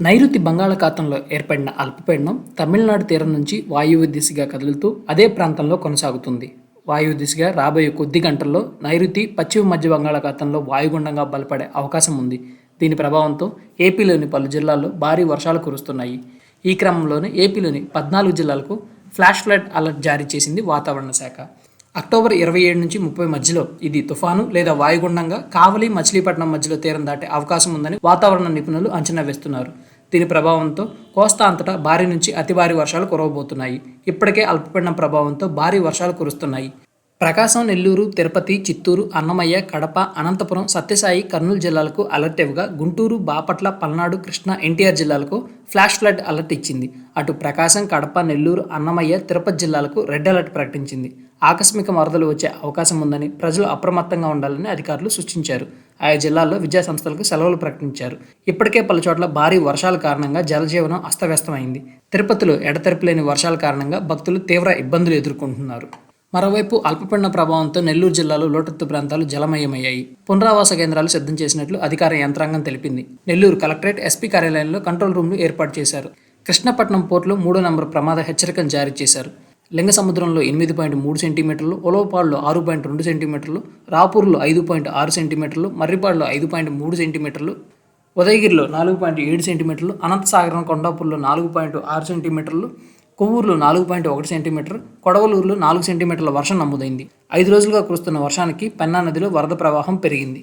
నైరుతి బంగాళాఖాతంలో ఏర్పడిన అల్పపీడనం తమిళనాడు తీరం నుంచి వాయువ్య దిశగా కదులుతూ అదే ప్రాంతంలో కొనసాగుతుంది. వాయువ్య దిశగా రాబోయే కొద్ది గంటల్లో నైరుతి పశ్చిమ మధ్య బంగాళాఖాతంలో వాయుగుండంగా బలపడే అవకాశం ఉంది. దీని ప్రభావంతో ఏపీలోని పలు జిల్లాల్లో భారీ వర్షాలు కురుస్తున్నాయి. ఈ క్రమంలోనే ఏపీలోని పద్నాలుగు జిల్లాలకు ఫ్లాష్ ఫ్లడ్ అలర్ట్ జారీ చేసింది వాతావరణ శాఖ. అక్టోబర్ ఇరవై ఏడు నుంచి ముప్పై మధ్యలో ఇది తుఫాను లేదా వాయుగుండంగా కావలి మచిలీపట్నం మధ్యలో తీరం దాటే అవకాశం ఉందని వాతావరణ నిపుణులు అంచనా వేస్తున్నారు. దీని ప్రభావంతో కోస్తా అంతటా భారీ నుంచి అతి భారీ వర్షాలు కురవబోతున్నాయి. ఇప్పటికే అల్పపీడనం ప్రభావంతో భారీ వర్షాలు కురుస్తున్నాయి. ప్రకాశం నెల్లూరు తిరుపతి చిత్తూరు అన్నమయ్య కడప అనంతపురం సత్యసాయి కర్నూలు జిల్లాలకు అలర్ట్ ఇవ్వగా గుంటూరు బాపట్ల పల్నాడు కృష్ణా ఎన్టీఆర్ జిల్లాలకు ఫ్లాష్ ఫ్లడ్ అలర్ట్ ఇచ్చింది. అటు ప్రకాశం కడప నెల్లూరు అన్నమయ్య తిరుపతి జిల్లాలకు రెడ్ అలర్ట్ ప్రకటించింది. ఆకస్మిక వరదలు వచ్చే అవకాశం ఉందని ప్రజలు అప్రమత్తంగా ఉండాలని అధికారులు సూచించారు. ఆయా జిల్లాల్లో విద్యా సంస్థలకు సెలవులు ప్రకటించారు. ఇప్పటికే పలు చోట్ల భారీ వర్షాల కారణంగా జలజీవనం అస్తవ్యస్తమైంది. తిరుపతిలో ఎడతెరపులేని వర్షాల కారణంగా భక్తులు తీవ్ర ఇబ్బందులు ఎదుర్కొంటున్నారు. మరోవైపు అల్పపీడన ప్రభావంతో నెల్లూరు జిల్లాలో లోటత్తు ప్రాంతాలు జలమయమయ్యాయి. పునరావాస కేంద్రాలు సిద్ధం చేసినట్లు అధికార యంత్రాంగం తెలిపింది. నెల్లూరు కలెక్టరేట్ ఎస్పీ కార్యాలయంలో కంట్రోల్ రూమ్లు ఏర్పాటు చేశారు. కృష్ణపట్నం పోర్టులో మూడో నంబర్ ప్రమాద హెచ్చరికను జారీ చేశారు. లింగ సముద్రంలో ఎనిమిది పాయింట్ మూడు సెంటీమీటర్లు ఒలోపాడులో ఆరు పాయింట్ రెండు సెంటీమీటర్లు రాపూర్లో ఐదు పాయింట్ ఆరు సెంటీమీటర్లు మర్రిపాడులో ఐదు పాయింట్ మూడు సెంటీమీటర్లు ఉదయగిరిలో నాలుగు పాయింట్ ఏడు సెంటీమీటర్లు అనంతసాగరం కొండాపూర్లో నాలుగు పాయింట్ ఆరు సెంటీమీటర్లు కొవ్వూరులో నాలుగు పాయింట్ ఒకటి సెంటీమీటర్ కొడవలూరులో నాలుగు సెంటీమీటర్ల వర్షం నమోదైంది. ఐదు రోజులుగా కురుస్తున్న వర్షానికి పెన్నా నదిలో వరద ప్రవాహం పెరిగింది.